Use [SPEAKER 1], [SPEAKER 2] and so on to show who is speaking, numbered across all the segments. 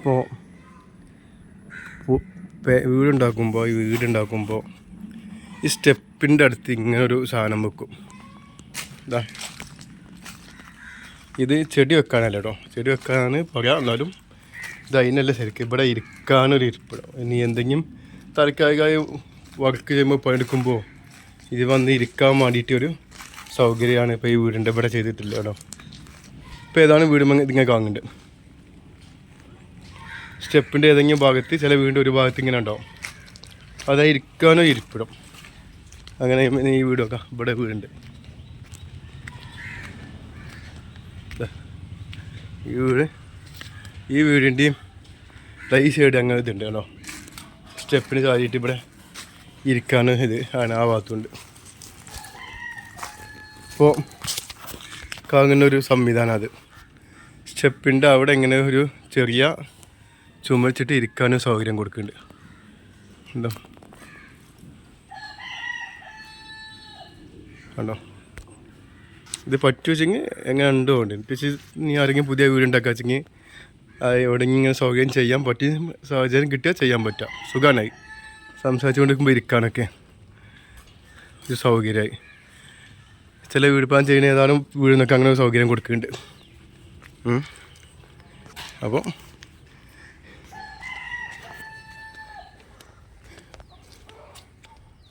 [SPEAKER 1] ഇപ്പോൾ വീടുണ്ടാക്കുമ്പോൾ ഈ വീടുണ്ടാക്കുമ്പോൾ ഈ സ്റ്റെപ്പിന്റെ അടുത്ത് ഇങ്ങനെ ഒരു സാധനം വെക്കും. ഇതാ ഇത് ചെടി വെക്കാനല്ല കേട്ടോ ചെടി വെക്കാനാണ് പറയാം എന്നാലും ഇത് അതിനല്ല ശരിക്കും ഇവിടെ ഇരിക്കാനൊരു ഇരിപ്പിടം ഇനി എന്തെങ്കിലും താൽക്കാലികമായി വർക്ക് ചെയ്യുമ്പോൾ പണിയെടുക്കുമ്പോൾ ഇത് വന്ന് ഇരിക്കാൻ വേണ്ടിയിട്ടൊരു സൗകര്യമാണ് ഇപ്പോൾ ഈ വീടിന്റെ ഇവിടെ ചെയ്തിട്ടില്ല കേട്ടോ ഇപ്പോൾ ഏതാണ് വീടുമ്പോൾ ഇതിങ്ങനെ കാണുന്നുണ്ട്? സ്റ്റെപ്പിന്റെ ഏതെങ്കിലും ഭാഗത്ത് ചില വീടിന്റെ ഒരു ഭാഗത്ത് ഇങ്ങനെ ഉണ്ടാവും. അതാ ഇരിക്കാനോ ഇരിപ്പിടും. അങ്ങനെ ഈ വീടൊക്കെ ഇവിടെ വീടുണ്ട്. ഈ വീട് ഈ വീടിന്റെയും ഈ സൈഡ് അങ്ങനെ ഇതുണ്ട് കേട്ടോ. സ്റ്റെപ്പിന് ചാരിയിട്ട് ഇവിടെ ഇരിക്കാനും ഇത് ആണ് ആ ഭാഗത്തുണ്ട്. അപ്പോൾ കാണുന്ന ഒരു സംവിധാനം അത്. സ്റ്റെപ്പിന്റെ അവിടെ ഇങ്ങനെ ഒരു ചെറിയ ചുമച്ചിട്ട് ഇരിക്കാനും സൗകര്യം കൊടുക്കുന്നുണ്ട്. ഉണ്ടോ? കണ്ടോ? ഇത് പറ്റുവെച്ചെങ്കിൽ എങ്ങനെ ഉണ്ടോ ഉണ്ട്. പക്ഷേ നീ ആരെങ്കിലും പുതിയ വീട് ഉണ്ടാക്കുക വെച്ചെങ്കിൽ എവിടെയെങ്കിലും ഇങ്ങനെ സൗകര്യം ചെയ്യാൻ പറ്റിയ സാഹചര്യം കിട്ടിയാൽ ചെയ്യാൻ പറ്റാം സുഖമായി സംസാരിച്ചുകൊണ്ടിരിക്കുമ്പോൾ ഇരിക്കാനൊക്കെ ഒരു സൗകര്യമായി. ചില വീട് പ്ലാൻ ചെയ്യുന്ന ഏതാനും വീടിനൊക്കെ അങ്ങനെ സൗകര്യം കൊടുക്കുന്നുണ്ട്. അപ്പോൾ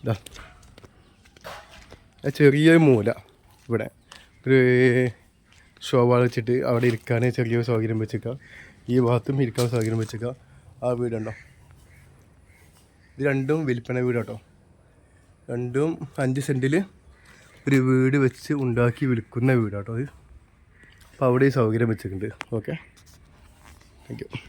[SPEAKER 1] ഇതാ ചെറിയൊരു മൂല ഇവിടെ. ഒരു ഷോവാൾ വെച്ചിട്ട് അവിടെ ഇരിക്കാൻ ചെറിയൊരു സൗകര്യം വെച്ചേക്കുക ഈ ഭാഗത്തും ഇരിക്കാൻ സൗകര്യം വെച്ചേക്കുക ആ വീടുണ്ടോ ഇത് രണ്ടും വിൽപ്പന വീടാട്ടോ. രണ്ടും അഞ്ച് സെന്റിൽ ഒരു വീട് വെച്ച് ഉണ്ടാക്കി വിൽക്കുന്ന വീടാട്ടോ അത് അപ്പോൾ അവിടെ ഈ സൗകര്യം വെച്ചിട്ടുണ്ട്. ഓക്കെ? Thank you